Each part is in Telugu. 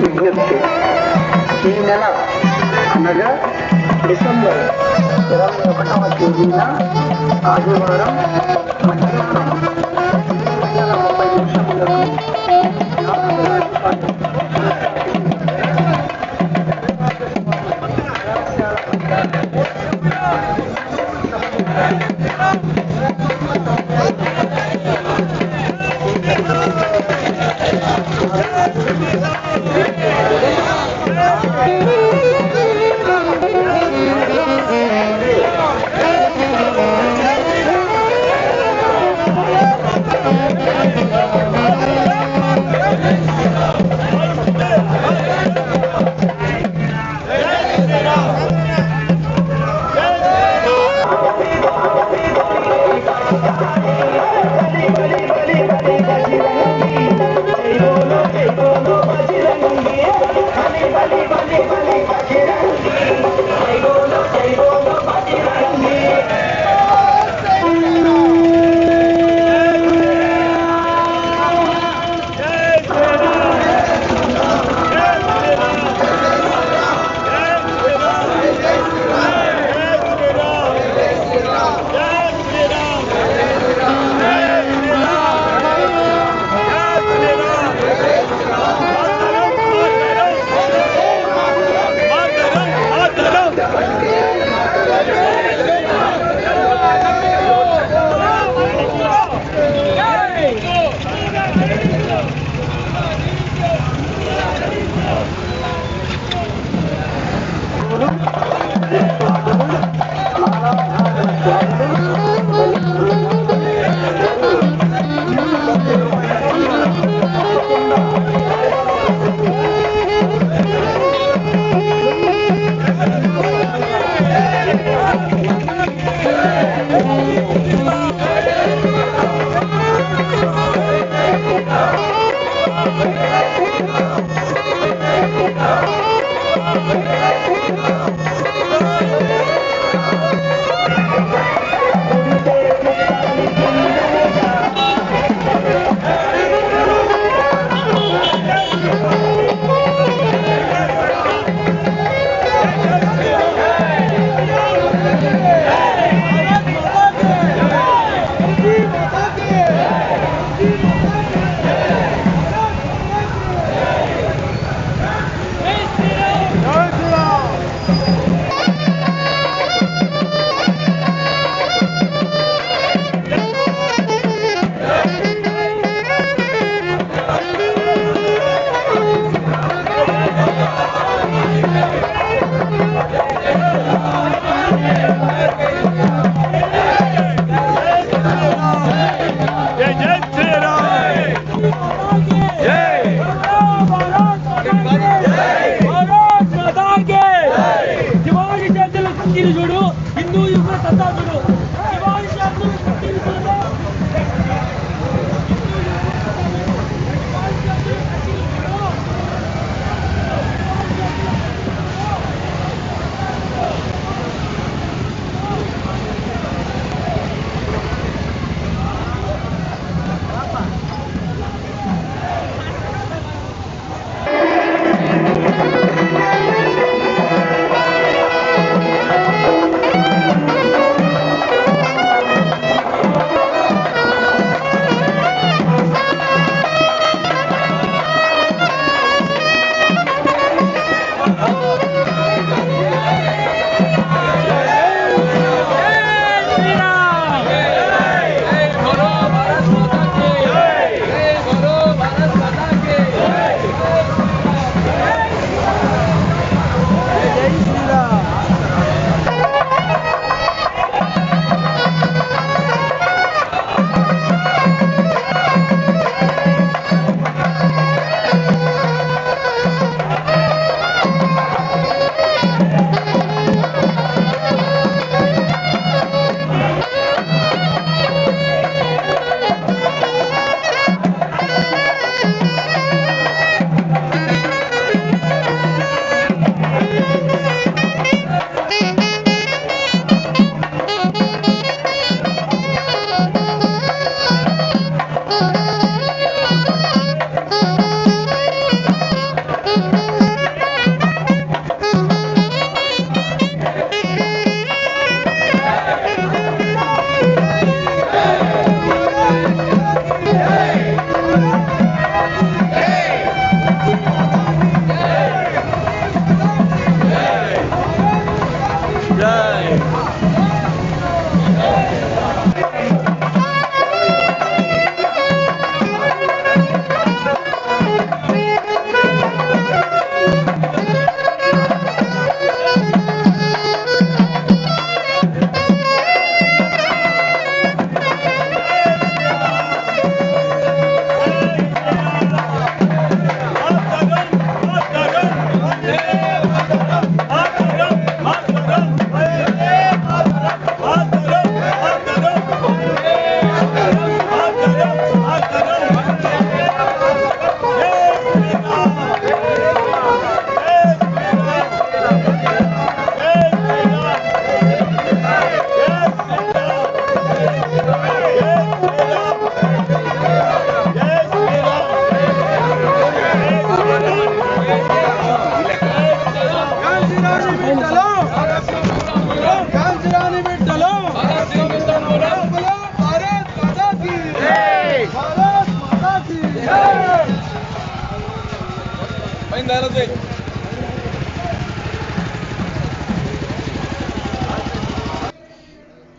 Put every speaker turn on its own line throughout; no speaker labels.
విజ్ఞప్తి. ఈ నెల అనగా డిసెంబర్ ఇరవై ఒకటవ తేదీన ఆదివారం మధ్యాహ్నం ముప్పై నిమిషములకు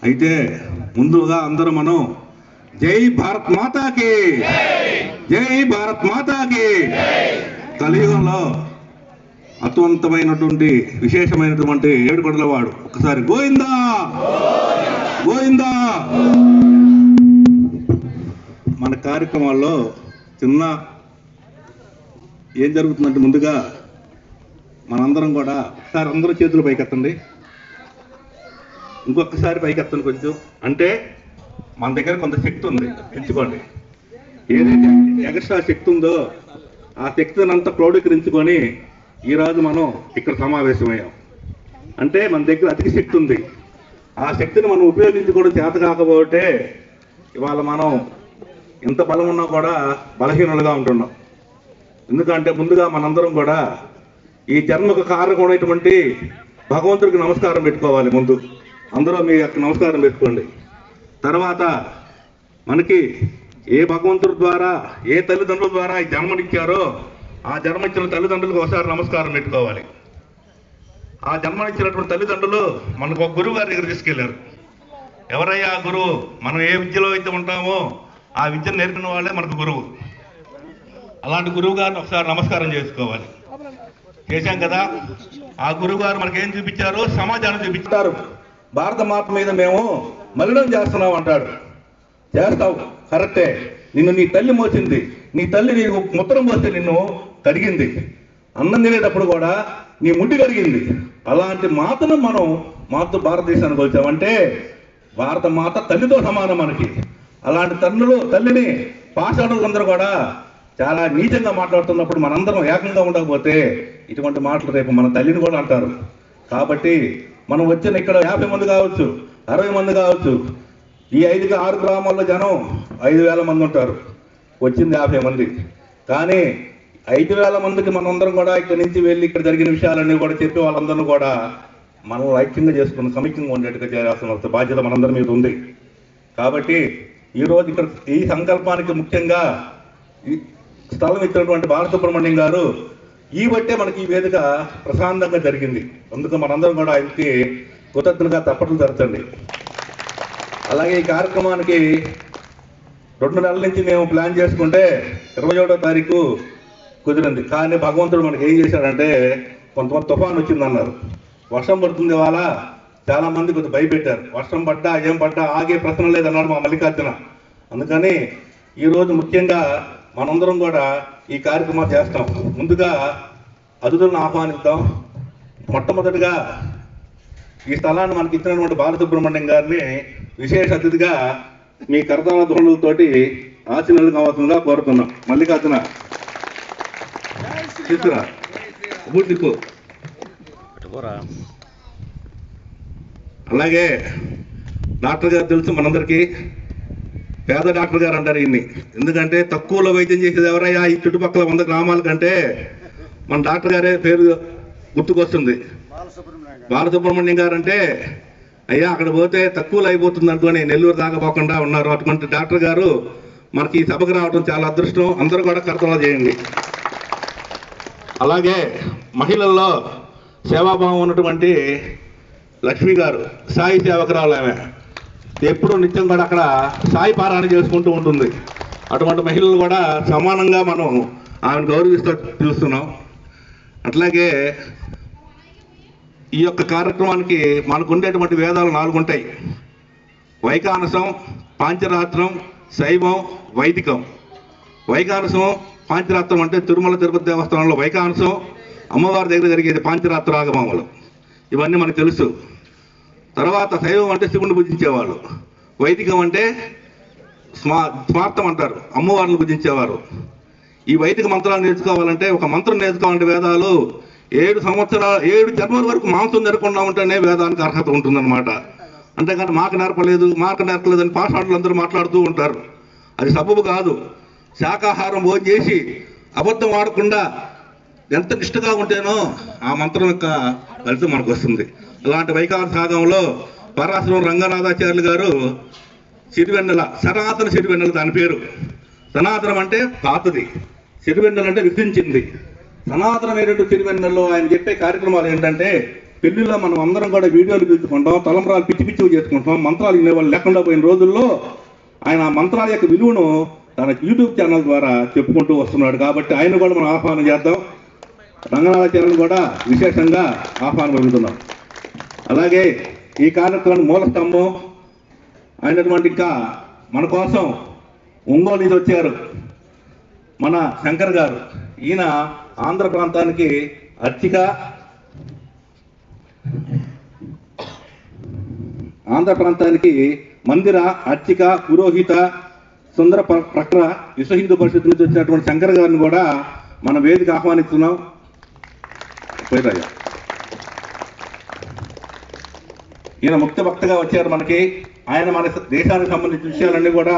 అయితే ముందుగా అందరూ మనం జై భారత్ మాతాకి. జై భారత్ మాతాకి. కలియుగంలో అత్వంతమైనటువంటి విశేషమైనటువంటి ఏడుకొడల వాడు ఒకసారి గోవిందా! గోవిందా! మన కార్యక్రమాల్లో చిన్న ఏం జరుగుతుందంటే ముందుగా మనందరం కూడా ఒకసారి అందరూ చేతులు పైకెత్తండి. ఇంకొకసారి పైకెత్తండి కొంచెం. అంటే మన దగ్గర కొంత శక్తి ఉంది. ఎంచుకోండి ఏదైతే ఎగస్ట్రా శక్తి ఉందో ఆ శక్తిని అంతా క్రోడీకరించుకొని ఈరోజు మనం ఇక్కడ సమావేశమయ్యాం. అంటే మన దగ్గర అధిక శక్తి ఉంది. ఆ శక్తిని మనం ఉపయోగించుకోవడం చేత కాకపోతే ఇవాళ మనం ఎంత బలం ఉన్నా కూడా బలహీనులుగా ఉంటున్నాం. ఎందుకంటే ముందుగా మనందరం కూడా ఈ జన్మకు కారణమైనటువంటి భగవంతుడికి నమస్కారం పెట్టుకోవాలి ముందు. అందరూ మీ యొక్క నమస్కారం పెట్టుకోండి. తర్వాత మనకి ఏ భగవంతుడి ద్వారా ఏ తల్లిదండ్రుల ద్వారా ఈ జన్మనిచ్చారో ఆ జన్మనిచ్చిన తల్లిదండ్రులకు ఒకసారి నమస్కారం పెట్టుకోవాలి. ఆ జన్మనిచ్చినటువంటి తల్లిదండ్రులు మనకు ఒక గురువు గారి దగ్గర తీసుకెళ్ళారు. ఎవరయ్యా ఆ గురువు? మనం ఏ విద్యలో అయితే ఉంటామో ఆ విద్యను నేర్పిన వాళ్ళే మనకు గురువు. అలాంటి గురువు గారిని ఒకసారి నమస్కారం చేసుకోవాలి. చేశాం కదా? ఆ గురువు గారు మనకేం చూపించారు సమాజాన్ని చూపించారు. భారత మాత మీద మేము మలినం చేస్తున్నాం అంటాడు. చేస్తావు కరెక్టే. నిన్ను నీ తల్లి మోసింది. నీ తల్లి నీకు ముత్తరం పోస్తే నిన్ను కడిగింది. అన్నం తినేటప్పుడు కూడా నీ ముడ్డి కడిగింది. అలాంటి మాతను మనం మాత భారతదేశానికి వచ్చామంటే భారత మాత తల్లితో సమానం మనకి. అలాంటి తల్లులు తల్లిని పాషాణులందరూ కూడా చాలా నీచంగా మాట్లాడుతున్నప్పుడు మనందరం ఏకంగా ఉండకపోతే ఇటువంటి మాటలు రేపు మన తల్లిని కూడా అంటారు. కాబట్టి మనం వచ్చిన ఇక్కడ యాభై మంది కావచ్చు అరవై మంది కావచ్చు ఈ ఐదుకి ఆరు గ్రామాల్లో జనం ఐదు వేల మంది ఉంటారు. వచ్చింది యాభై మంది. కానీ ఐదు వేల మందికి మనందరం కూడా ఇక్కడి నుంచి వెళ్ళి ఇక్కడ జరిగిన విషయాలన్నీ కూడా చెప్పి వాళ్ళందరినీ కూడా మనం ఐక్యంగా చేసుకుని సమైక్యంగా ఉండేట్టుగా చేయాల్సిన బాధ్యత మనందరి మీద ఉంది. కాబట్టి ఈరోజు ఇక్కడ ఈ సంకల్పానికి ముఖ్యంగా ఈ స్థలం ఇచ్చినటువంటి బాలసుబ్రహ్మణ్యం గారు ఈ బట్టే మనకి ఈ వేదిక ప్రశాంతంగా జరిగింది. అందుకు మనందరం కూడా ఆయనకి కృతజ్ఞతగా తప్పట్లు జరచండి అలాగే ఈ కార్యక్రమానికి రెండు నెలల నుంచి మేము ప్లాన్ చేసుకుంటే ఇరవై ఒకటో తారీఖు కుదిరింది. కానీ భగవంతుడు మనకి ఏం చేశాడంటే కొంతమంది తుఫాన్ వచ్చిందన్నారు. వర్షం పడుతుంది వాళ్ళ చాలా మంది కొద్దిగా భయపెట్టారు. వర్షం పడ్డా ఏం పడ్డా ఆగే ప్రశ్న లేదన్నాడు మా మల్లికార్జున. అందుకని ఈరోజు ముఖ్యంగా మనందరం కూడా ఈ కార్యక్రమం చేస్తాం. ముందుగా అతిథులను ఆహ్వానిద్దాం. మొట్టమొదటిగా ఈ స్థలాన్ని మనకి ఇచ్చినటువంటి బాలసుబ్రహ్మణ్యం గారిని విశేష అతిథిగా మీ కరతాళ ధ్వనులతోటి ఆశీనులు కావాల్సిందిగా కోరుతున్నాం. మల్లికార్జున. అలాగే డాక్టర్ గారు తెలుసు మనందరికీ. పేద డాక్టర్ గారు అంటారు ఈయన్ని ఎందుకంటే తక్కువలో వైద్యం చేసేది ఎవరయ్యా? ఈ చుట్టుపక్కల వంద గ్రామాల కంటే మన డాక్టర్ గారే పేరు గుర్తుకొస్తుంది. బాలసుబ్రహ్మణ్యం గారు అంటే అయ్యా అక్కడ పోతే తక్కువలో అయిపోతుంది అనుకుని నెల్లూరు దాకా పోకుండా ఉన్నారు. అటువంటి డాక్టర్ గారు మనకి ఈ సభకు రావడం చాలా అదృష్టం. అందరూ కూడా కర్తవ్యం చేయండి. అలాగే మహిళల్లో సేవాభావం ఉన్నటువంటి లక్ష్మి గారు సాయి సేవకురాలు ఆమె. ఎప్పుడు నిత్యం కూడా అక్కడ సాయి పారాయణ చేసుకుంటూ ఉంటుంది. అటువంటి మహిళలు కూడా సమానంగా మనం ఆమెను గౌరవిస్తూ చూస్తున్నాం. అట్లాగే ఈ యొక్క కార్యక్రమానికి మనకు ఉండేటువంటి వేదాలు నాలుగు ఉంటాయి వైకానసం పాంచరాత్రం శైవం వైదికం. వైకానసం పాంచరాత్రం అంటే తిరుమల తిరుపతి దేవస్థానంలో వైకానసం అమ్మవారి దగ్గర జరిగేది పాంచరాత్ర ఆగమాములు ఇవన్నీ మనకు తెలుసు. తర్వాత శైవం అంటే శివుని పూజించేవాళ్ళు వైదికం అంటే స్మా స్మార్థం అంటారు. అమ్మవారిని పూజించేవారు ఈ వైదిక మంత్రాలు నేర్చుకోవాలంటే ఒక మంత్రం నేర్చుకోవాలంటే వేదాలు ఏడు సంవత్సరాలు ఏడు జన్మల వరకు మాంసం తినకుండా ఉంటేనే వేదానికి అర్హత ఉంటుందన్నమాట. అంతేకాని మాకు నేర్పలేదు మాకు నేర్పలేదు అని పాఠశాలలు అందరూ మాట్లాడుతూ ఉంటారు. అది సబబు కాదు. శాకాహారం భోజనం చేసి అబద్ధం ఆడకుండా ఎంత నిష్ఠగా ఉంటేనో ఆ మంత్రం యొక్క ఫలితం మనకు వస్తుంది. ఇలాంటి వైకాల సాగంలో పరాశ్రం రంగనాథాచార్యులు గారు సిరివెన్నెల సనాతన సిరివెన్నెల దాని పేరు. సనాతనం అంటే పాతది. సిరివెన్నెల అంటే విధించింది సనాతనమైనటువంటి తిరువెన్నెల్లో ఆయన చెప్పే కార్యక్రమాలు ఏంటంటే పెళ్ళిలో మనం అందరం కూడా వీడియోలు పిలుచుకుంటాం తలంబరాలు పిచ్చి పిచ్చి చేసుకుంటాం మంత్రాలు వినేవాళ్ళు లేకుండా పోయిన రోజుల్లో ఆయన ఆ మంత్రాల యొక్క విలువను తన యూట్యూబ్ ఛానల్ ద్వారా చెప్పుకుంటూ వస్తున్నాడు కాబట్టి ఆయన కూడా మనం ఆహ్వానం చేద్దాం. రంగనాథాచార్యులు కూడా విశేషంగా ఆహ్వానం పొందుతున్నాం అలాగే ఈ కార్యక్రమం మూలస్తంభం అయినటువంటి ఇంకా మన కోసం ఒంగోలు నుంచి వచ్చారు మన శంకర్ గారు. ఈయన ఆంధ్ర ప్రాంతానికి అర్చిక ఆంధ్ర ప్రాంతానికి మందిర అర్చిక పురోహిత సుందర ప్ర- ప్రక్ర విశ్వ హిందూ పరిషత్ నుంచి వచ్చినటువంటి శంకర్ గారిని కూడా మన వేదిక ఆహ్వానిస్తున్నాం. పోయిరాయ్యా. ఈయన ముక్త భక్తగా వచ్చారు మనకి. ఆయన మన దేశానికి సంబంధించిన విషయాలన్నీ కూడా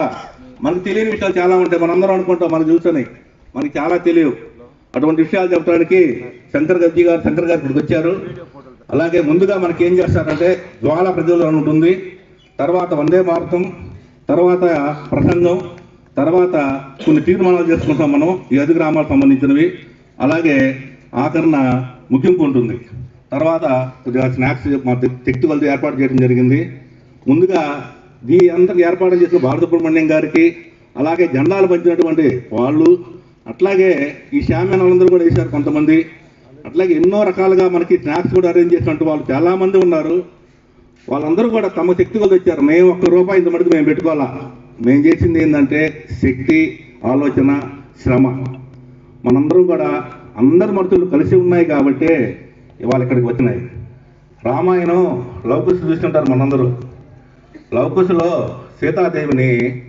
మనకు తెలియని విషయాలు చాలా ఉంటాయి. మనందరం అనుకుంటాం మనం చూసుకొని మనకి చాలా తెలియవు. అటువంటి విషయాలు చెప్పడానికి శంకర్ గజ్జి గారు శంకర్ గారు ఇక్కడికి వచ్చారు. అలాగే ముందుగా మనకి ఏం చేస్తారంటే జ్వాల ప్రజలు ఉంటుంది. తర్వాత వందే భారతం తర్వాత ప్రసంగం తర్వాత కొన్ని తీర్మానాలు చేసుకుంటాం మనం ఈ అధిగ్రామాలకు సంబంధించినవి. అలాగే ఆఖరణ ముగింపు ఉంటుంది. తర్వాత కొద్దిగా స్నాక్స్ మా శక్తి కొలది ఏర్పాటు చేయడం జరిగింది. ముందుగా దీ అందరికి ఏర్పాటు చేసిన బాలసుబ్రహ్మణ్యం గారికి అలాగే జెండాలు పంచినటువంటి వాళ్ళు అట్లాగే ఈ శామ్యానందరూ కూడా వేశారు కొంతమంది. అట్లాగే ఎన్నో రకాలుగా మనకి స్నాక్స్ కూడా అరేంజ్ చేసినట్టు వాళ్ళు చాలామంది ఉన్నారు. వాళ్ళందరూ కూడా తమ శక్తి కొలది వచ్చారు. మేము ఒక్క రూపాయి ఇంత మటుకు మేము పెట్టుకోవాలా? మేము చేసింది ఏంటంటే శక్తి ఆలోచన శ్రమ. మనందరం కూడా అందరి మనుషులు కలిసి ఉన్నాయి కాబట్టి ఇవాళ ఇక్కడికి వచ్చినాయి. రామాయణం లవకుశ చూస్తుంటారు మనందరూ. లవకుశలో సీతాదేవిని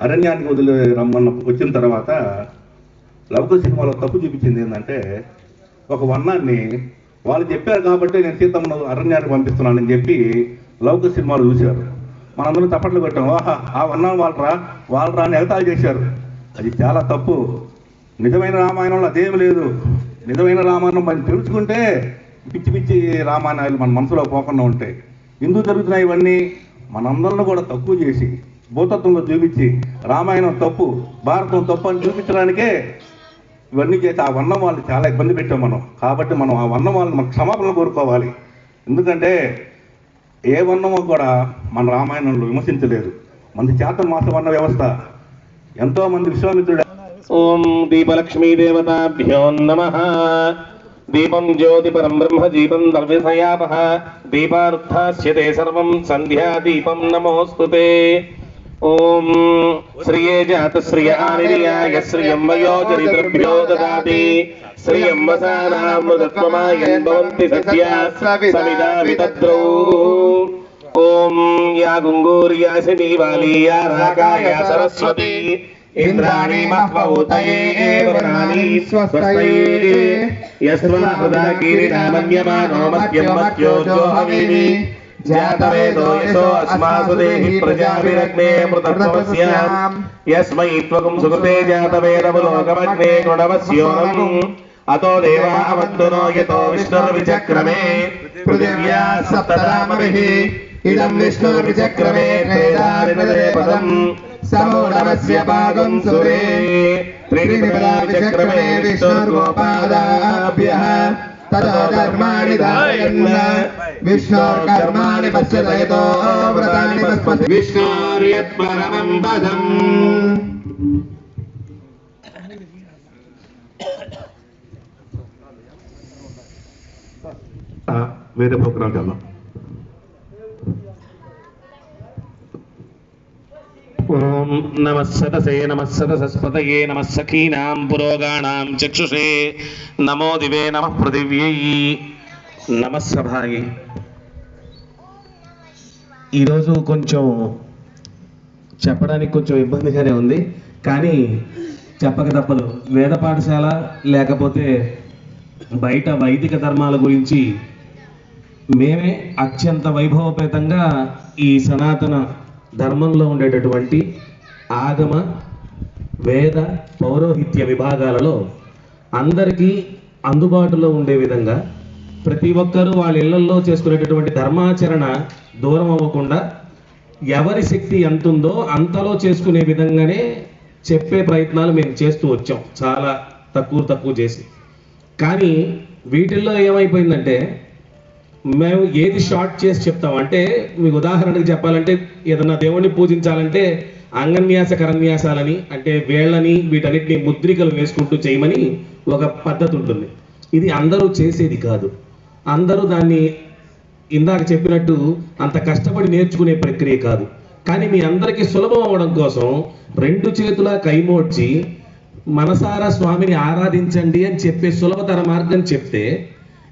అరణ్యానికి వదిలి రమ్మన్న వచ్చిన తర్వాత లవకుశ సినిమాలో తప్పు చూపించింది ఏంటంటే ఒక వర్ణాన్ని వాళ్ళు చెప్పారు కాబట్టి నేను సీతమ్మను అరణ్యానికి పంపిస్తున్నానని చెప్పి లౌకిక సినిమాలు చూశారు. మనందరం తప్పట్లు పెట్టాం ఆహా ఆ వర్ణం వాళ్ళరా వాళ్ళరా అని ఎగతాలు చేశారు. అది చాలా తప్పు. నిజమైన రామాయణంలో అదేం లేదు. నిజమైన రామాయణం మనం తెలుసుకుంటే పిచ్చి పిచ్చి రామాయణాలు మన మనసులో పోకుండా ఉంటాయి ఎందుకు జరుగుతున్నాయి ఇవన్నీ? మనందరిని కూడా తక్కువ చేసి భూతత్వంలో చూపించి రామాయణం తప్పు భారతం తప్పు అని చూపించడానికే ఇవన్నీ చేసి ఆ వర్ణం వాళ్ళు చాలా ఇబ్బంది పెట్టాం మనం. కాబట్టి మనం ఆ వర్ణం వాళ్ళని మన క్షమాపణ కోరుకోవాలి. ఎందుకంటే ఏ వర్ణమో కూడా మన రామాయణంలో విమర్శించలేదు. మన చేత మాస వర్ణ వ్యవస్థ. ఎంతో మంది విశ్వామిత్రుడు
ఓం దీపలక్ష్మీదేవతాభ్యో నమ. दीपं ज्योति परम ब्रह्म जीवं दर्विधयापः दीपार्थस्यते सर्वं संध्या दीपं नमोस्तुते ओम श्रीये जात ॐ आनिर्याय श्रीयं वयो चरित्रभ्यो ददाति। श्रीयं वसानां वसानामृतत्वमायन् भवन्ति सत्या सविता वितद्रौ। ओम या गुंगूर्या सिनी वाली या राका या सरस्वती। ఇంద్రాణి మహ్వూతయే వరుణాని స్వస్తయే యస్వా హృదా కిరీటామన్యమానో మధ్యం మధ్యో జాతవేదో యశో అస్మాసు దేహి ప్రజాభిరగ్నే మృతత్వస్యాం యస్మై త్వకం సుకృతే జాతవేదములోకమగ్నే గుణవస్యోనం. అతో దేవా అవంతునో యతో విష్ణుర్విచక్రమే. పృథివ్యా సప్తరామభిః ఇదం విష్ణుర్విచక్రమే త్రేధారిపదే పదం సమూఢమస్య పాదం సురే త్రినిపదా విచక్రమే విష్ణుర్గోపాదాభ్యः తతో ధర్మాణి ధారయన్ విష్ణోర్కర్మాణి పశ్యతయతో వ్రతాని విష్ణోర్యత్పరమం పదం
వేరే ప్రోగ్రామ్కి వెళ్దాం
ఓం నమ సతసే నమ సతసస్పతయే నమ సఖీనాం పురోగాణాం చక్షుషే నమో దివే నమ పృథివ్యై నమ సభాయి ఈరోజు కొంచెం చెప్పడానికి కొంచెం ఇబ్బందిగానే ఉంది కానీ చెప్పక తప్పదు. వేద పాఠశాల లేకపోతే బయట వైదిక ధర్మాల గురించి మేమే అత్యంత వైభవపేతంగా ఈ సనాతన ధర్మంలో ఉండేటటువంటి ఆగమ వేద పౌరోహిత్య విభాగాలలో అందరికీ అందుబాటులో ఉండే విధంగా ప్రతి ఒక్కరూ వాళ్ళ ఇళ్ళలో చేసుకునేటటువంటి ధర్మాచరణ దూరం అవ్వకుండా ఎవరి శక్తి ఎంత ఉందో అంతలో చేసుకునే విధంగానే చెప్పే ప్రయత్నాలు మేము చేస్తూ వచ్చాం. చాలా తక్కువ తక్కువ చేసి. కానీ వీటిల్లో ఏమైపోయిందంటే మేము ఏది షార్ట్ చేసి చెప్తాం అంటే మీకు ఉదాహరణకు చెప్పాలంటే ఏదన్నా దేవుణ్ణి పూజించాలంటే అంగన్యాస కరన్యాసాలని అంటే వేళ్ళని వీటన్నిటిని ముద్రికలు వేసుకుంటూ చేయమని ఒక పద్ధతి ఉంటుంది. ఇది అందరూ చేసేది కాదు. అందరూ దాన్ని ఇందాక చెప్పినట్టు అంత కష్టపడి నేర్చుకునే ప్రక్రియ కాదు. కానీ మీ అందరికీ సులభం అవ్వడం కోసం రెండు చేతుల కైమోడ్చి మనసారా స్వామిని ఆరాధించండి అని చెప్పే సులభతర మార్గం చెప్తే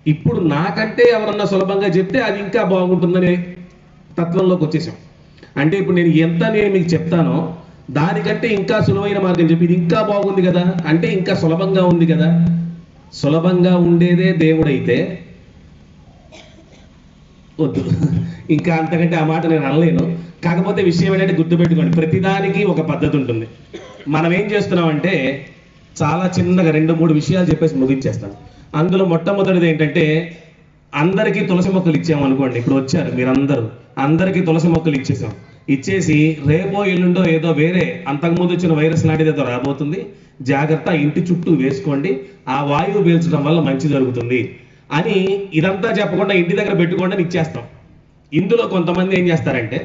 ఇప్పుడు నాకంటే ఎవరన్నా సులభంగా చెప్తే అది ఇంకా బాగుంటుందనే తత్వంలోకి వచ్చేసాం. అంటే ఇప్పుడు నేను ఎంత నేను మీకు చెప్తానో దానికంటే ఇంకా సులువైన మార్గం చెప్పి ఇది ఇంకా బాగుంది కదా? అంటే ఇంకా సులభంగా ఉంది కదా? సులభంగా ఉండేదే దేవుడైతే. వద్దు. ఇంకా అంతకంటే ఆ మాట నేను అనలేను. కాకపోతే విషయం ఏంటంటే గుర్తుపెట్టుకోండి. ప్రతిదానికి ఒక పద్ధతి ఉంటుంది. మనం ఏం చేస్తున్నామంటే చాలా చిన్నగా రెండు మూడు విషయాలు చెప్పేసి ముగించేస్తాను అందులో మొట్టమొదటిది ఏంటంటే అందరికీ తులసి మొక్కలు ఇచ్చాము అనుకోండి ఇప్పుడు వచ్చారు మీరందరూ. అందరికీ తులసి మొక్కలు ఇచ్చేసాం. ఇచ్చేసి రేపో ఎల్లుండో ఏదో వేరే అంతకుముందు వచ్చిన వైరస్ లాంటిది ఏదో రాబోతుంది. జాగ్రత్త ఇంటి చుట్టూ వేసుకోండి. ఆ వాయువు పీల్చడం వల్ల మంచి జరుగుతుంది అని ఇదంతా చెప్పకుండా ఇంటి దగ్గర పెట్టుకోండి అని ఇచ్చేస్తాం. ఇందులో కొంతమంది ఏం చేస్తారంటే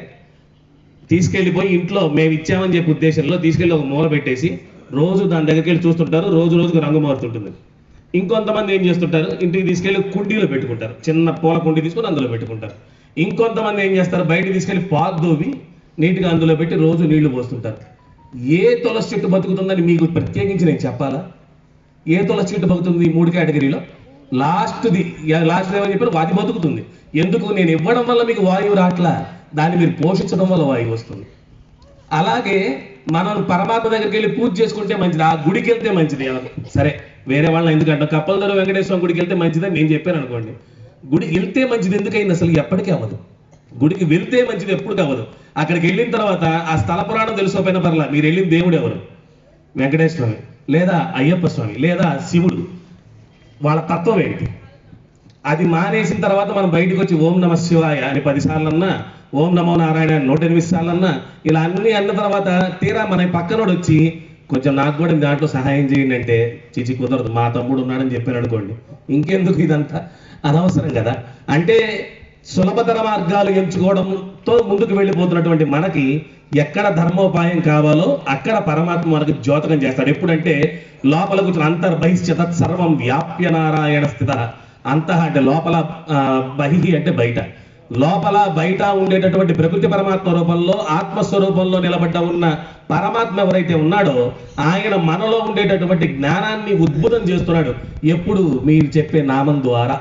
తీసుకెళ్ళిపోయి ఇంట్లో మేము ఇచ్చామని చెప్పే ఉద్దేశంలో తీసుకెళ్ళి ఒక మూల పెట్టేసి రోజు దాని దగ్గరికి వెళ్ళి చూస్తుంటారు. రోజు రోజుకు రంగు మారుతుంటుంది. ఇంకొంతమంది ఏం చేస్తుంటారు? ఇంటికి తీసుకెళ్ళి కుండీలో పెట్టుకుంటారు. చిన్న పూల కుండీ తీసుకొని అందులో పెట్టుకుంటారు. ఇంకొంతమంది ఏం చేస్తారు? బయటికి తీసుకెళ్ళి పాలు దోవి నీట్గా అందులో పెట్టి రోజు నీళ్ళు పోస్తుంటారు. ఏ తులసి చెట్టు బతుకుతుందని మీకు ప్రత్యేకించి నేను చెప్పాలా? ఏ తులసి చెట్టు బతుకుతుంది ఈ మూడు కేటగిరీలో? లాస్ట్ది లాస్ట్ ఏమని చెప్పారు? వాది బతుకుతుంది. ఎందుకు? నేను ఇవ్వడం వల్ల మీకు వాయువు రాట్లా. దాన్ని మీరు పోషించడం వల్ల వాయువు వస్తుంది. అలాగే మనం పరమాత్మ దగ్గరికి వెళ్ళి పూజ చేసుకుంటే మంచిది. ఆ గుడికి వెళ్తే మంచిది. సరే. వేరే వాళ్ళని ఎందుకంటే కప్పలదొర వెంకటేశ్వర గుడికి వెళ్తే మంచిదని నేను చెప్పాను అనుకోండి. గుడికి వెళ్తే మంచిది ఎందుకైంది అసలు ఎప్పటికీ అవ్వదు. గుడికి వెళ్తే మంచిది ఎప్పుడు అవ్వదు. అక్కడికి వెళ్ళిన తర్వాత ఆ స్థల పురాణం తెలుసుకోపోయిన పర్లా మీరు వెళ్ళిన దేవుడు ఎవరు? వెంకటేశ్వర స్వామి. లేదా అయ్యప్ప స్వామి. లేదా శివుడు. వాళ్ళ తత్వం ఏంటి? అది మానేసిన తర్వాత మనం బయటకు వచ్చి ఓం నమ శివాయ అని పది సార్లన్నా ఓం నమో నారాయణ నూట ఎనిమిది సార్లన్నా ఇలా అన్ని అన్న తర్వాత తీరా మన పక్కనోడు వచ్చి కొంచెం నాకు కూడా దాంట్లో సహాయం చేయండి అంటే చిచి కుదరదు మా తమ్ముడు ఉన్నాడని చెప్పాను అనుకోండి. ఇంకెందుకు ఇదంతా? అనవసరం కదా. అంటే సులభతర మార్గాలు ఎంచుకోవడంతో ముందుకు వెళ్ళిపోతున్నటువంటి మనకి ఎక్కడ ధర్మోపాయం కావాలో అక్కడ పరమాత్మ మనకు ద్యోతకం చేస్తాడు. ఎప్పుడంటే లోపల కూర్చుని అంతర్బహిష్యత సర్వం వ్యాప్య నారాయణ స్థిత అంతః అంటే లోపల బహిహి అంటే బయట. లోపల బయట ఉండేటటువంటి ప్రకృతి పరమాత్మ రూపంలో ఆత్మస్వరూపంలో నిలబడ్డ ఉన్న పరమాత్మ ఎవరైతే ఉన్నాడో ఆయన మనలో ఉండేటటువంటి జ్ఞానాన్ని ఉద్భుతం చేస్తున్నాడు. ఎప్పుడు? మీరు చెప్పే నామం ద్వారా.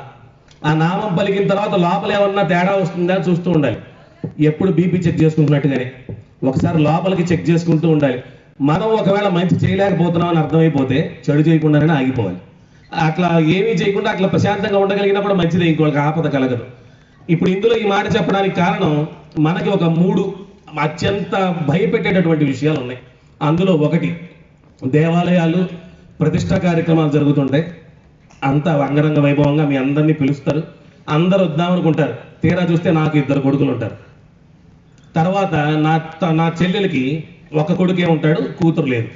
ఆ నామం పలికిన తర్వాత లోపల ఏమన్నా తేడా వస్తుందా చూస్తూ ఉండాలి. ఎప్పుడు బీపీ చెక్ చేసుకుంటున్నట్టుగానే. ఒకసారి లోపలికి చెక్ చేసుకుంటూ ఉండాలి. మనం ఒకవేళ మంచి చేయలేకపోతున్నాం అని అర్థమైపోతే చెడు చేయకుండానే ఆగిపోవాలి. అట్లా ఏమీ చేయకుండా అట్లా ప్రశాంతంగా ఉండగలిగినా కూడా మంచిదే. ఇంకోళ్ళకి ఆపద కలగదు. ఇప్పుడు ఇందులో ఈ మాట చెప్పడానికి కారణం మనకి ఒక మూడు అత్యంత భయపెట్టేటటువంటి విషయాలు ఉన్నాయి. అందులో ఒకటి దేవాలయాలు ప్రతిష్ట కార్యక్రమాలు జరుగుతుంటాయి. అంత అంగరంగ వైభవంగా మీ అందరినీ పిలుస్తారు. అందరు వద్దామనుకుంటారు తీరా చూస్తే నాకు ఇద్దరు కొడుకులు ఉంటారు. తర్వాత నా త- నా చెల్లెలకి ఒక కొడుకే ఉంటాడు కూతురు లేదు.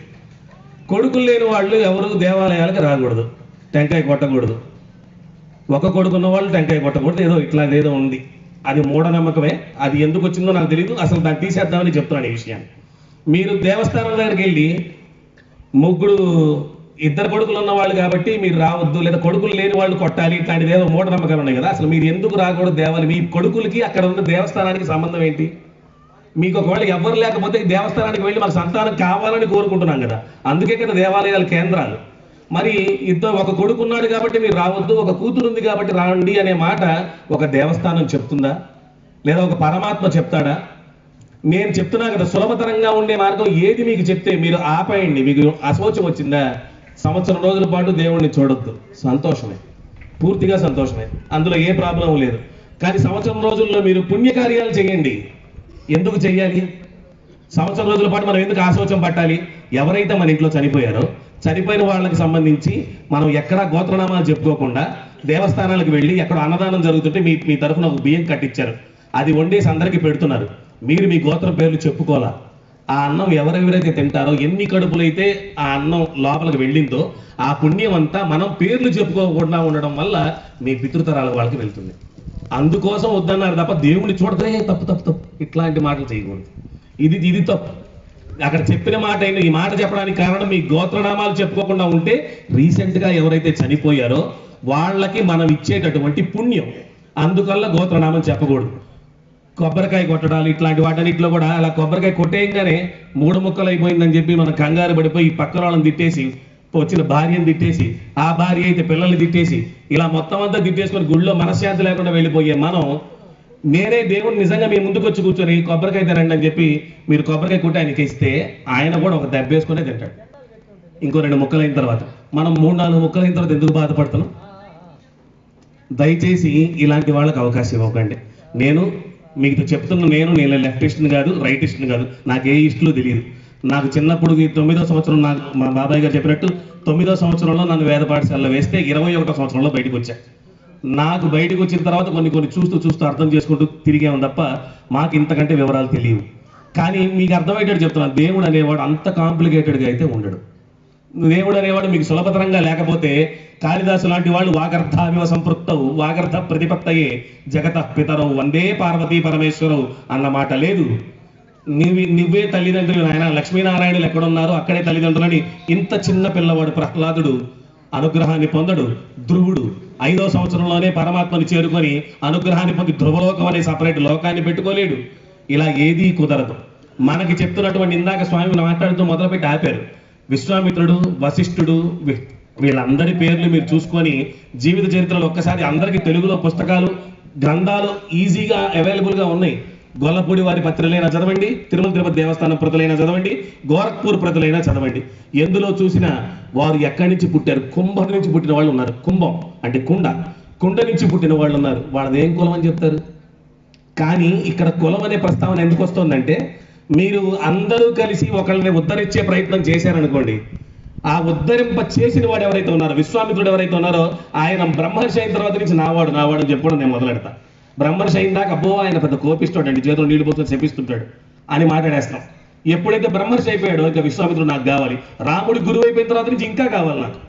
కొడుకులు లేని వాళ్ళు ఎవరు దేవాలయాలకు రాకూడదు. టెంకాయ కొట్టకూడదు. ఒక కొడుకున్న వాళ్ళు టెంకాయ కొట్టకూడదు. ఏదో ఇట్లా ఏదో ఉంది. అది మూఢనమ్మకమే. అది ఎందుకు వచ్చిందో నాకు తెలియదు అసలు దాన్ని తీసేద్దామని చెప్తున్నాను ఈ విషయాన్ని. మీరు దేవస్థానం దగ్గరికి వెళ్ళి ముగ్గురు ఇద్దరు కొడుకులు ఉన్న వాళ్ళు కాబట్టి మీరు రావద్దు లేదా కొడుకులు లేని వాళ్ళు కొట్టాలి ఇట్లాంటిది ఏదో మూఢనమ్మకాలు ఉన్నాయి కదా. అసలు మీరు ఎందుకు రాకూడదు దేవాలి? మీ కొడుకులకి అక్కడ ఉన్న దేవస్థానానికి సంబంధం ఏంటి? మీకు ఒకవేళ ఎవరు లేకపోతే దేవస్థానానికి వెళ్ళి మాకు సంతానం కావాలని కోరుకుంటున్నాం కదా. అందుకే కదా దేవాలయాల కేంద్రాలు. మరి ఇద్దరు ఒక కొడుకు ఉన్నాడు కాబట్టి మీరు రావద్దు ఒక కూతురు ఉంది కాబట్టి రాండి అనే మాట ఒక దేవస్థానం చెప్తుందా? లేదా ఒక పరమాత్మ చెప్తాడా? నేను చెప్తున్నా కదా సులభతరంగా ఉండే మార్గం ఏది మీకు చెప్తే మీరు ఆపేయండి. మీకు అశోచం వచ్చిందా? సంవత్సరం రోజుల పాటు దేవుణ్ణి చూడొద్దు. సంతోషమే. పూర్తిగా సంతోషమే. అందులో ఏ ప్రాబ్లం లేదు. కానీ సంవత్సరం రోజుల్లో మీరు పుణ్యకార్యాలు చేయండి. ఎందుకు చెయ్యాలి సంవత్సరం రోజుల పాటు మనం ఎందుకు ఆశోచం పట్టాలి? ఎవరైతే మన ఇంట్లో చనిపోయారో చనిపోయిన వాళ్ళకి సంబంధించి మనం ఎక్కడా గోత్రనామాలు చెప్పుకోకుండా దేవస్థానాలకు వెళ్ళి ఎక్కడ అన్నదానం జరుగుతుంటే మీ మీ తరఫున ఒక బియ్యం కట్టించారు. అది వండేసి అందరికీ పెడుతున్నారు. మీరు మీ గోత్రం పేర్లు చెప్పుకోవాలా? ఆ అన్నం ఎవరెవరైతే తింటారో ఎన్ని కడుపులైతే ఆ అన్నం లోపలికి వెళ్ళిందో ఆ పుణ్యం అంతా మనం పేర్లు చెప్పుకోకుండా ఉండడం వల్ల మీ పితృతరాల వాళ్ళకి వెళ్తుంది. అందుకోసం వద్దన్నారు తప్ప దేవుని చూడదే తప్పు తప్పు తప్పు. ఇట్లాంటి మాటలు చేయకూడదు. ఇది ఇది తప్పు. అక్కడ చెప్పిన మాట అయిన ఈ మాట చెప్పడానికి కారణం మీ గోత్రనామాలు చెప్పుకోకుండా ఉంటే రీసెంట్గా ఎవరైతే చనిపోయారో వాళ్ళకి మనం ఇచ్చేటటువంటి పుణ్యం. అందువల్ల గోత్రనామం చెప్పకూడదు. కొబ్బరికాయ కొట్టడాలు ఇట్లాంటి వాటన్నిటిలో కూడా అలా కొబ్బరికాయ కొట్టేయంగానే మూడు ముక్కలు అయిపోయిందని చెప్పి మనం కంగారు పడిపోయి పక్కన వాళ్ళని తిట్టేసి వచ్చిన భార్యను తిట్టేసి ఆ భార్య అయితే పిల్లల్ని తిట్టేసి ఇలా మొత్తం అంతా తిట్టేసుకొని గుళ్ళో మనశ్శాంతి లేకుండా వెళ్ళిపోయే మనం నేనే దేవుడు నిజంగా మీ ముందుకు వచ్చి కూర్చొని కొబ్బరికాయ తినండి అని చెప్పి మీరు కొబ్బరికాయ కొట్టి ఆయనకి ఇస్తే ఆయన కూడా ఒక దెబ్బ వేసుకునే తింటాడు. ఇంకో రెండు ముక్కలైన తర్వాత. మనం మూడు నాలుగు ముక్కలైన తర్వాత ఎందుకు బాధపడుతున్నాం? దయచేసి ఇలాంటి వాళ్ళకి అవకాశం ఇవ్వకండి. నేను మీకు చెప్తున్న నేను నేను లెఫ్టిస్ట్ని కాదు రైటిస్ట్ని కాదు. నాకు ఏ ఇష్టలు తెలియదు. నాకు చిన్నప్పుడు తొమ్మిదో సంవత్సరం నాకు మా బాబాయ్ గారు చెప్పినట్టు తొమ్మిదో సంవత్సరంలో నన్ను వేద పాఠశాలలో వేస్తే ఇరవై ఒకటో సంవత్సరంలో బయటకు వచ్చాను నాకు బయటకు వచ్చిన తర్వాత కొన్ని కొన్ని చూస్తూ చూస్తూ అర్థం చేసుకుంటూ తిరిగాము తప్ప మాకు ఇంతకంటే వివరాలు తెలియవు. కానీ మీకు అర్థమయ్యేటట్టు చెప్తున్నాను. దేవుడు అనేవాడు అంత కాంప్లికేటెడ్గా అయితే ఉండడు. దేవుడు అనేవాడు మీకు సులభతరంగా లేకపోతే కాళిదాసు లాంటి వాళ్ళు వాగర్థావివ సంపృక్తవు. వాగర్థ ప్రతిపత్తయే జగత పితరవు వందే పార్వతీ పరమేశ్వరవు అన్న మాట లేదు. నువ్వు నువ్వే తల్లిదండ్రులు నాయన. లక్ష్మీనారాయణులు ఎక్కడున్నారో అక్కడే తల్లిదండ్రులని ఇంత చిన్న పిల్లవాడు ప్రహ్లాదుడు అనుగ్రహాన్ని పొందడు. ధ్రువుడు ఐదో సంవత్సరంలోనే పరమాత్మని చేరుకొని అనుగ్రహాన్ని పొంది ధ్రువలోకం అనే సపరేట్ లోకాన్ని పెట్టుకోలేడు. ఇలా ఏదీ కుదరదు. మనకి చెప్తున్నటువంటి ఇందాక స్వామి మాట్లాడుతూ మొదలుపెట్టి ఆపారు. విశ్వామిత్రుడు వశిష్ఠుడు వీళ్ళందరి పేర్లు మీరు చూసుకొని జీవిత చరిత్రలో ఒక్కసారి అందరికీ తెలుగులో పుస్తకాలు గ్రంథాలు ఈజీగా అవైలబుల్గా ఉన్నాయి. గొల్లపూడి వారి పత్రులైనా చదవండి తిరుమల తిరుపతి దేవస్థానం ప్రతులైనా చదవండి గోరఖ్పూర్ ప్రతులైనా చదవండి. ఎందులో చూసినా వారు ఎక్కడి నుంచి పుట్టారు? కుంభం నుంచి పుట్టిన వాళ్ళు ఉన్నారు. కుంభం అంటే కుండ. కుండ నుంచి పుట్టిన వాళ్ళు ఉన్నారు. వాళ్ళది ఏం కులం అని చెప్తారు? కానీ ఇక్కడ కులం అనే ప్రస్తావన ఎందుకు వస్తుందంటే మీరు అందరూ కలిసి ఒకళ్ళని ఉద్ధరించే ప్రయత్నం చేశారనుకోండి ఆ ఉద్ధరింప చేసిన వాడు ఎవరైతే ఉన్నారో విశ్వామిత్రుడు ఎవరైతే ఉన్నారో ఆయన బ్రహ్మర్షి అయిన తర్వాత నుంచి నావాడు నావాడు అని చెప్పడం నేను మొదలెడతా. బ్రహ్మర్షి అయిన దాకా అబ్బో ఆయన పెద్ద కోపిస్తాడు అండి చేతులు నీళ్ళు పోతుంది చెప్పిస్తుంటాడు అని మాట్లాడేస్తాం ఎప్పుడైతే బ్రహ్మర్షి అయిపోయాడో ఇంకా విశ్వామిత్రుడు నాకు కావాలి. రాముడి గురువు అయిపోయిన తర్వాత నుంచి ఇంకా కావాలి నాకు.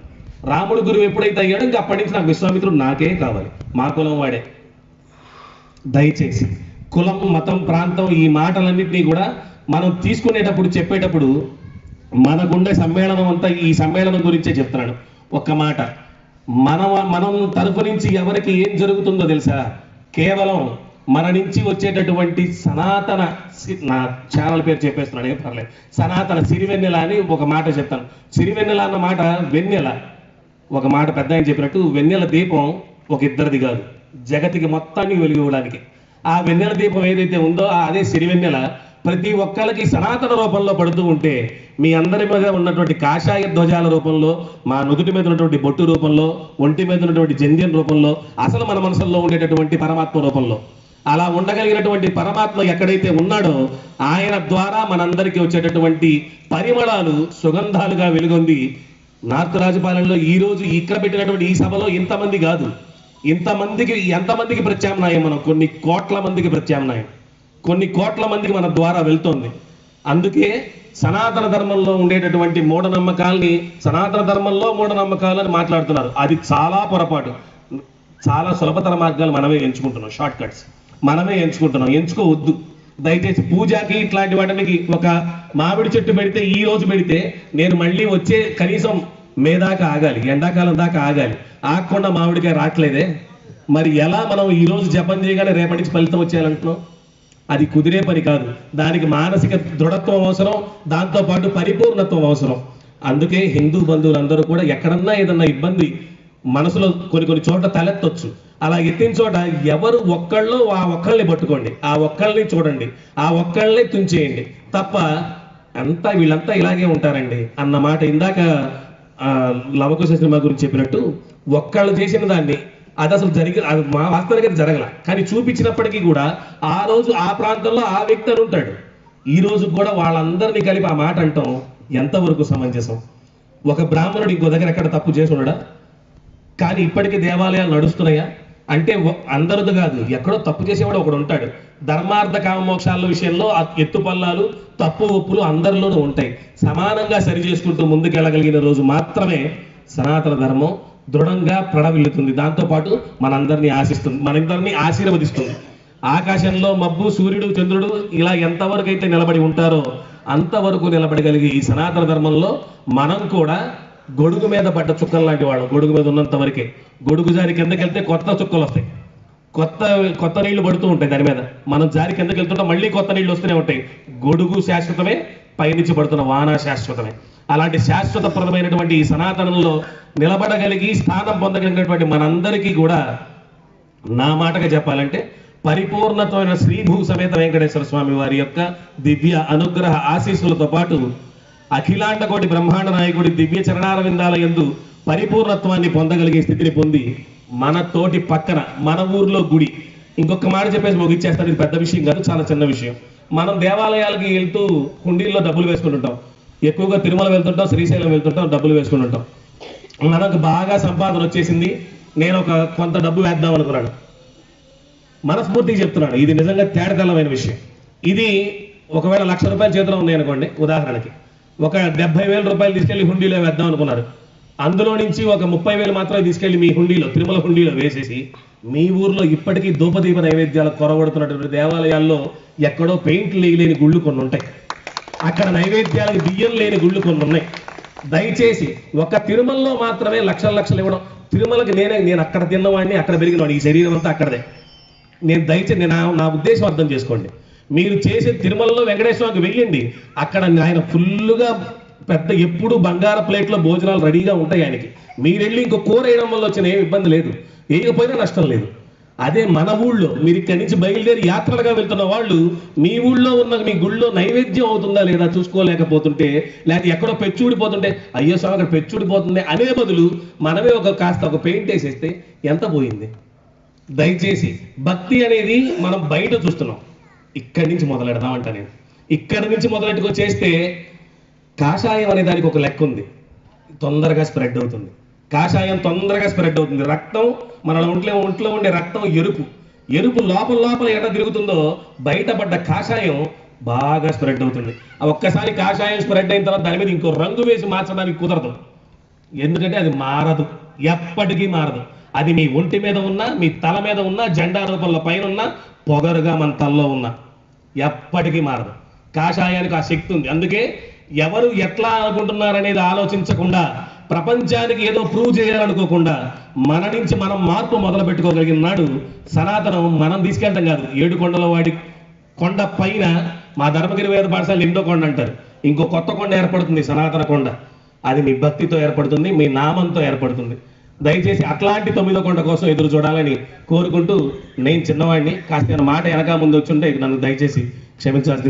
రాముడు గురువు ఎప్పుడైతే అయ్యాడో ఇంకా అప్పటి నుంచి నాకు విశ్వామిత్రుడు నాకే కావాలి. మా కులం వాడే. దయచేసి కులం మతం ప్రాంతం ఈ మాటలన్నింటినీ కూడా మనం తీసుకునేటప్పుడు చెప్పేటప్పుడు మన గుండె సమ్మేళనం అంతా ఈ సమ్మేళనం గురించే చెప్తున్నాను ఒక్క మాట. మన మనం తరపు నుంచి ఎవరికి ఏం జరుగుతుందో తెలుసా? కేవలం మన నుంచి వచ్చేటటువంటి సనాతన నా ఛానల్ పేరు చెప్పేస్తున్నాను ఏం పర్లేదు. సనాతన సిరివెన్నెల అని ఒక మాట చెప్తాను. సిరివెన్నెల అన్న మాట వెన్నెల. ఒక మాట పెద్ద ఆయన చెప్పినట్టు వెన్నెల దీపం ఒక ఇద్దరిది కాదు. జగతికి మొత్తాన్ని వెలుగు ఇవ్వడానికి ఆ వెన్నెల దీపం ఏదైతే ఉందో అదే సిరివెన్నెల ప్రతి ఒక్కరికి సనాతన రూపంలో పడుతూ ఉంటే మీ అందరి మీద ఉన్నటువంటి కాషాయ ధ్వజాల రూపంలో మా నుదుటి మీద ఉన్నటువంటి బొట్టు రూపంలో ఒంటి మీద ఉన్నటువంటి జంధ్యం రూపంలో అసలు మన మనసుల్లో ఉండేటటువంటి పరమాత్మ రూపంలో. అలా ఉండగలిగినటువంటి పరమాత్మ ఎక్కడైతే ఉన్నాడో ఆయన ద్వారా మనందరికీ వచ్చేటటువంటి పరిమళాలు సుగంధాలుగా వెలుగొంది నార్త్ రాజపాలెంలో ఈ రోజు ఇక్కడ పెట్టినటువంటి ఈ సభలో ఇంతమంది కాదు. ఇంతమందికి ఎంతమందికి ప్రత్యామ్నాయం మనం? కొన్ని కోట్ల మందికి ప్రత్యామ్నాయం. కొన్ని కోట్ల మందికి మన ద్వారా వెళ్తోంది. అందుకే సనాతన ధర్మంలో ఉండేటటువంటి మూఢనమ్మకాల్ని సనాతన ధర్మంలో మూఢనమ్మకాలు అని మాట్లాడుతున్నారు. అది చాలా పొరపాటు. చాలా సులభతర మార్గాలు మనమే ఎంచుకుంటున్నాం. షార్ట్ కట్స్ మనమే ఎంచుకుంటున్నాం. ఎంచుకోవద్దు. దయచేసి పూజకి ఇట్లాంటి వాటికి ఒక మామిడి చెట్టు పెడితే ఈ రోజు పెడితే నేను మళ్ళీ వచ్చే కనీసం మే దాకా ఆగాలి ఎండాకాలం దాకా ఆగాలి. ఆగకుండా మామిడికాయ రావట్లేదే మరి ఎలా మనం ఈ రోజు జపం చేయగానే రేపటి నుంచి ఫలితం వచ్చేయాలంటున్నాం? అది కుదిరే పని కాదు. దానికి మానసిక దృఢత్వం అవసరం దాంతో పాటు పరిపూర్ణత్వం అవసరం. అందుకే హిందూ బంధువులందరూ కూడా ఎక్కడన్నా ఏదన్నా ఇబ్బంది మనసులో కొన్ని కొన్ని చోట్ల తలెత్తొచ్చు. అలా ఎత్తిన చోట ఎవరు ఒక్కళ్ళు ఆ ఒక్కళ్ళని పట్టుకోండి. ఆ ఒక్కళ్ళని చూడండి. ఆ ఒక్కళ్ళని తుంచేయండి. తప్ప అంతా వీళ్ళంతా ఇలాగే ఉంటారండి. అన్న మాట ఇందాక ఆ, లవకుశ సినిమా గురించి చెప్పినట్టు ఒక్కళ్ళు చేసిన దాన్ని అది అసలు జరిగి అది మా వాస్తవానికి అది జరగల. కానీ చూపించినప్పటికీ కూడా ఆ రోజు ఆ ప్రాంతంలో ఆ వ్యక్తి అని ఉంటాడు. ఈ రోజు కూడా వాళ్ళందరినీ కలిపి ఆ మాట అంటాం ఎంతవరకు సమంజసం? ఒక బ్రాహ్మణుడు ఇంకో దగ్గర ఎక్కడ తప్పు చేసి ఉండడా? కానీ ఇప్పటికీ దేవాలయాలు నడుస్తున్నాయా? అంటే అందరిది కాదు ఎక్కడో తప్పు చేసేవాడు ఒకడు ఉంటాడు. ధర్మార్థ కామ మోక్షాల విషయంలో ఆ ఎత్తుపల్లాలు తప్పు ఒప్పులు అందరిలోనూ ఉంటాయి. సమానంగా సరి చేసుకుంటూ ముందుకెళ్ళగలిగిన రోజు మాత్రమే సనాతన ధర్మం దృఢంగా ప్రణవిల్లుతుంది దాంతోపాటు మనందరినీ ఆశిస్తుంది. మనందరినీ ఆశీర్వదిస్తుంది. ఆకాశంలో మబ్బు సూర్యుడు చంద్రుడు ఇలా ఎంతవరకు అయితే నిలబడి ఉంటారో అంతవరకు నిలబడగలిగే ఈ సనాతన ధర్మంలో మనం కూడా గొడుగు మీద పడ్డ చుక్కలు లాంటి వాళ్ళం. గొడుగు మీద ఉన్నంత వరకే. గొడుగు జారి కిందకి వెళ్తే కొత్త చుక్కలు వస్తాయి. కొత్త కొత్త నీళ్ళు పడుతూ ఉంటాయి దాని మీద. మనం జారి కిందకి వెళ్తుంటే మళ్ళీ కొత్త నీళ్ళు వస్తూనే ఉంటాయి. గొడుగు శాశ్వతమే పయనించి పడుతున్న వాన శాశ్వతమే. అలాంటి శాశ్వతప్రదమైనటువంటి ఈ సనాతనంలో నిలబడగలిగి స్థానం పొందగలిగినటువంటి మనందరికీ కూడా నా మాటగా చెప్పాలంటే పరిపూర్ణతమైన శ్రీభూ సమేత వెంకటేశ్వర స్వామి వారి యొక్క దివ్య అనుగ్రహ ఆశీస్సులతో పాటు అఖిలాండకోటి బ్రహ్మాండ నాయకుడి దివ్య చరణారవిందాల యందు పరిపూర్ణత్వాన్ని పొందగలిగే స్థితిని పొంది మన తోటి పక్కన మన ఊర్లో గుడి. ఇంకొక మాట చెప్పేసి ముగిచ్చేస్తాను ఇది పెద్ద విషయం కాదు చాలా చిన్న విషయం. మనం దేవాలయాలకి వెళ్తూ కుండీల్లో డబ్బులు వేసుకుంటుంటాం. ఎక్కువగా తిరుమల వెళ్తుంటాం శ్రీశైలం వెళ్తుంటాం డబ్బులు వేసుకుంటుంటాం. మనకు బాగా సంపాదన వచ్చేసింది. నేను ఒక కొంత డబ్బు వేద్దాం అనుకున్నాను. మనస్ఫూర్తిగా చెప్తున్నాడు ఇది నిజంగా తేడతెల్లమైన విషయం. ఇది ఒకవేళ లక్ష రూపాయల చేతిలో ఉన్నాయి అనుకోండి ఉదాహరణకి. ఒక డెబ్బై వేల రూపాయలు తీసుకెళ్ళి హుండీలో వేద్దాం అనుకున్నారు. అందులో నుంచి ఒక ముప్పై వేలు మాత్రమే తీసుకెళ్ళి మీ హుండీలో తిరుమల హుండీలో వేసేసి మీ ఊర్లో ఇప్పటికీ ధూపదీప నైవేద్యాలు కొరవడుతున్నటువంటి దేవాలయాల్లో ఎక్కడో పెయింట్ లేని గుళ్ళు కొన్ని ఉంటాయి అక్కడ నైవేద్యాలకు బియ్యం లేని గుళ్ళు కొన్ని ఉన్నాయి దయచేసి ఒక తిరుమలలో మాత్రమే లక్షల లక్షలు ఇవ్వడం. తిరుమలకి నేనే నేను అక్కడ తిన్నవాడిని అక్కడ పెరిగినవాడిని. ఈ శరీరం అంతా అక్కడదే. నేను దయచేసి నేను నా- ఉద్దేశం అర్థం చేసుకోండి. మీరు చేసే తిరుమలలో వెంకటేశ్వరకి వెయ్యండి అక్కడ ఆయన ఫుల్గా పెద్ద ఎప్పుడు బంగార ప్లేట్లో భోజనాలు రెడీగా ఉంటాయి ఆయనకి. మీరు వెళ్ళి ఇంకో కూర వేయడం వల్ల వచ్చిన ఏం ఇబ్బంది లేదు. వేయకపోయినా నష్టం లేదు. అదే మన ఊళ్ళో మీరు ఇక్కడి నుంచి బయలుదేరి యాత్రలుగా వెళ్తున్న వాళ్ళు మీ ఊళ్ళో ఉన్న మీ గుళ్ళో నైవేద్యం అవుతుందా లేదా చూసుకోలేకపోతుంటే లేకపోతే ఎక్కడో పెచ్చుడిపోతుంటే అయ్యో సార్ అక్కడ పెచ్చుడిపోతుంది అనే బదులు మనమే ఒక కాస్త ఒక పెయింట్ వేసేస్తే ఎంత పోయింది? దయచేసి భక్తి అనేది మనం బయట చూస్తున్నాం. ఇక్కడి నుంచి మొదలెడదామంట నేను. ఇక్కడి నుంచి మొదలెట్టుకో చేస్తే కాషాయం అనే దానికి ఒక లెక్క ఉంది. తొందరగా స్ప్రెడ్ అవుతుంది. కాషాయం తొందరగా స్ప్రెడ్ అవుతుంది. రక్తం మన ఒంట్లో ఒంట్లో ఉండే రక్తం ఎరుపు. ఎరుపు లోపల లోపల ఎట తిరుగుతుందో బయటపడ్డ కాషాయం బాగా స్ప్రెడ్ అవుతుంది. ఆ ఒక్కసారి కాషాయం స్ప్రెడ్ అయిన తర్వాత దాని మీద ఇంకో రంగు వేసి మార్చడానికి కుదరదు. ఎందుకంటే అది మారదు. ఎప్పటికీ మారదు. అది మీ ఒంటి మీద ఉన్నా మీ తల మీద ఉన్నా జెండా రూపంలో పైన ఉన్నా పొగరుగా మన తలలో ఉన్నా. ఎప్పటికీ మారదు. కాషాయానికి ఆ శక్తి ఉంది. అందుకే ఎవరు ఎట్లా అనుకుంటున్నారనేది ఆలోచించకుండా ప్రపంచానికి ఏదో ప్రూవ్ చేయాలనుకోకుండా మన నుంచి మనం మార్పు మొదలు పెట్టుకోగలిగిన నాడు సనాతనం మనం తీసుకెళ్ళటం కాదు. ఏడు కొండల వాడి కొండ పైన మా ధర్మగిరి వేద పాఠశాల ఎన్నో కొండ అంటారు. ఇంకో కొత్త కొండ ఏర్పడుతుంది సనాతన కొండ. అది మీ భక్తితో ఏర్పడుతుంది మీ నామంతో ఏర్పడుతుంది. దయచేసి అట్లాంటి తొమ్మిదో కొండ కోసం ఎదురు చూడాలని కోరుకుంటూ నేను చిన్నవాడిని కాస్త మాట వెనక ముందు వచ్చి ఉంటే నన్ను దయచేసి క్షమించాల్సింది.